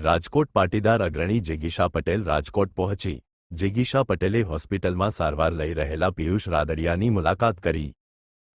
રાજકોટ પાટીદાર અગ્રણી જિગીશા પટેલ રાજકોટ પહોંચી. જિગીશા પટેલે હોસ્પિટલમાં સારવાર લઈ રહેલા પિયુષ રાદડિયાની મુલાકાત કરી.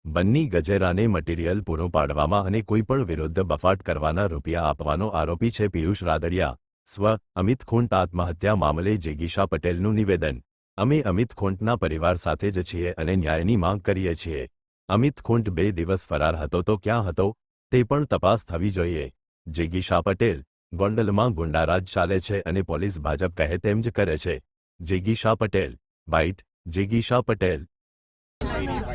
બન્ની ગજેરાને મટીરીયલ પૂરું પાડવામાં અને કોઈપણ વિરુદ્ધ બફાટ કરવાના રૂપિયા આપવાનો આરોપી છે પિયુષ રાદડિયા. સ્વ. અમિત ખૂંટ આત્મહત્યા મામલે જિગીશા પટેલનું નિવેદન. અમે અમિત ખૂંટના પરિવાર સાથે જ છીએ અને ન્યાયની માંગ કરીએ છીએ. અમિત ખૂંટ બે દિવસ ફરાર હતો તો ક્યાં હતો? તે પણ તપાસ થવી જોઈએ. જિગીશા પટેલ ગોંડલમાં ગુંડારાજ ચાલે છે અને પોલીસ ભાજપ કહે તેમ જ કરે છે. જિગીશા પટેલ, બાઇટ, જિગીશા પટેલ.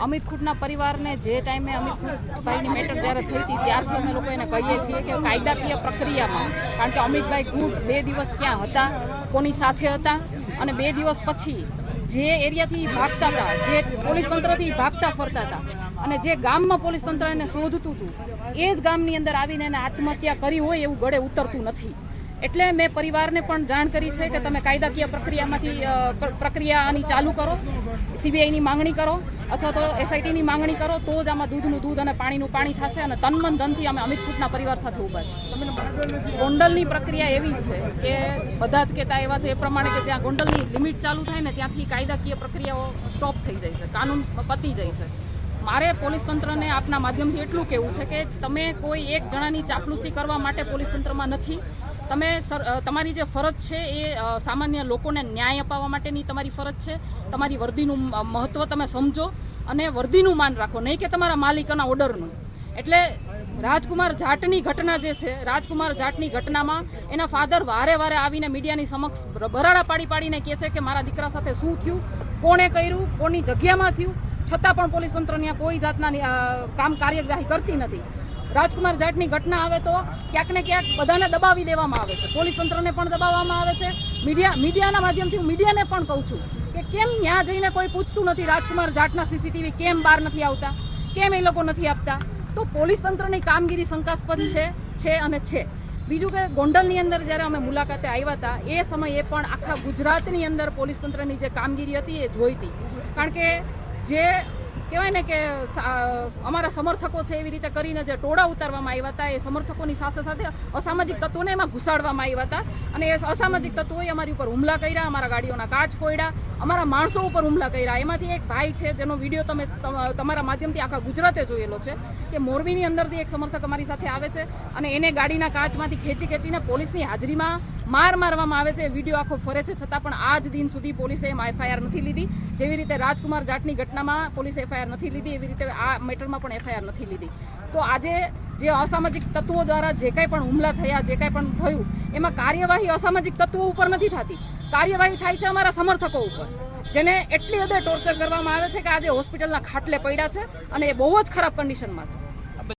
અમિત ખુટના પરિવારને જે ટાઈમે અમિત ખૂટભાઈની મેટર જ્યારે થઈ હતી, ત્યારથી અમે લોકો એને કહીએ છીએ કે કાયદાકીય પ્રક્રિયામાં, કારણ કે અમિતભાઈ ખૂટ બે દિવસ ક્યાં હતા, કોની સાથે હતા, અને બે દિવસ પછી જે એરિયાથી ભાગતા હતા, જે પોલીસ તંત્રથી ભાગતા ફરતા હતા અને જે ગામમાં પોલીસ તંત્ર એને શોધતું હતું, એ જ ગામની અંદર આવીને એને આત્મહત્યા કરી હોય એવું ગળે ઉતરતું નથી. એટલે મેં પરિવારને પણ જાણ કરી છે કે તમે કાયદાકીય પ્રક્રિયામાંથી પ્રક્રિયાની ચાલુ કરો સીબીઆઈની માંગણી કરો, અથવા તો એસઆઈટીની માંગણી કરો, તો જ આમાં દૂધનું દૂધ અને પાણીનું પાણી થશે અને તનમન ધનથી અમે અમિત ખૂટના પરિવાર સાથે ઊભા છીએ. ગોંડલની પ્રક્રિયા એવી છે કે બધા જ કહેતા એવા છે એ પ્રમાણે કે જ્યાં ગોંડલની લિમિટ ચાલુ થાય ને ત્યાંથી કાયદાકીય પ્રક્રિયાઓ સ્ટોપ થઈ જાય છે, કાનૂન પતી જાય છે. મારે પોલીસ તંત્રને આપના માધ્યમથી એટલું કહેવું છે કે તમે કોઈ એક જણાની ચાપલુસી કરવા માટે પોલીસ તંત્રમાં નથી તમે તમારી જે ફરજ છે એ સામાન્ય લોકોને ન્યાય અપાવવા માટેની તમારી ફરજ છે. તમારી વર્દીનું મહત્વ તમે સમજો અને વર્દીનું માન રાખો. નહીં કે તમારા માલિકના ઓર્ડરનું. એટલે રાજકુમાર જાટની ઘટના જે છે, રાજકુમાર જાટની ઘટનામાં એના ફાધર વારે વારે આવીને મીડિયાની સમક્ષ ભરાડા પાડી પાડીને કહે છે કે મારા દીકરા સાથે શું થયું, કોણે કર્યું, કોની જગ્યામાં થયું. છતાં પણ પોલીસ તંત્રની કોઈ જાતના કામ કાર્યવાહી કરતી નથી. રાજકુમાર જાટની ઘટના આવે તો ક્યાંક ને ક્યાંક બધાને દબાવી દેવામાં આવે છે. પોલીસ તંત્રને પણ દબાવવામાં આવે છે. મીડિયા, મીડિયાના માધ્યમથી હું મીડિયાને પણ કહું છું કે કેમ ત્યાં જઈને કોઈ પૂછતું નથી રાજકુમાર જાટના સીસીટીવી કેમ બહાર નથી આવતા? કેમ એ લોકો નથી આપતા? તો પોલીસ તંત્રની કામગીરી શંકાસ્પદ છે છે અને છે. બીજું કે ગોંડલની અંદર જ્યારે અમે મુલાકાતે આવ્યા હતા, એ સમયે પણ આખા ગુજરાતની અંદર પોલીસ તંત્રની જે કામગીરી હતી એ જોઈ હતી કારણ કે જે કહેવાય ને કે અમારા સમર્થકો છે એવી રીતે કરીને જે ટોળા ઉતારવામાં આવ્યા હતા, એ સમર્થકોની સાથે સાથે અસામાજિક તત્વોને એમાં ઘુસાડવામાં આવ્યા હતા. અને એ અસામાજિક તત્વોએ અમારી ઉપર હુમલા કર્યા, અમારા ગાડીઓના કાચ ફોડ્યા અમારા માણસો ઉપર હુમલા કર્યા. એમાંથી એક ભાઈ છે, જેનો વીડિયો તમે તમ- તમારા માધ્યમથી આખા ગુજરાતે જોયેલો છે, કે મોરબીની અંદરથી એક સમર્થક અમારી સાથે આવે છે અને એને ગાડીના કાચમાંથી ખેંચી ખેંચીને પોલીસની હાજરીમાં માર મારવામાં આવે છે. વીડિયો આખો ફરે છે. છતાં પણ આજ દિન સુધી પોલીસે એમાં એફઆઈઆર નથી લીધી. જેવી રીતે રાજકુમાર જાટની ઘટનામાં પોલીસે એફઆઈઆર નથી લીધી, એવી રીતે આ મેટરમાં પણ એફઆઈઆર નથી લીધી. તો આજે જે અસામાજિક તત્વો દ્વારા જે કાંઈ પણ હુમલા થયા, જે કાંઈ પણ થયું, એમાં કાર્યવાહી અસામાજિક તત્વો ઉપર નથી થતી. કાર્યવાહી થાય છે અમારા સમર્થકો ઉપર, જેને એટલી હદે ટોર્ચર કરવામાં આવે છે કે આજે હોસ્પિટલના ખાટલે પડ્યા છે અને એ બહુ જ ખરાબ કન્ડિશનમાં છે.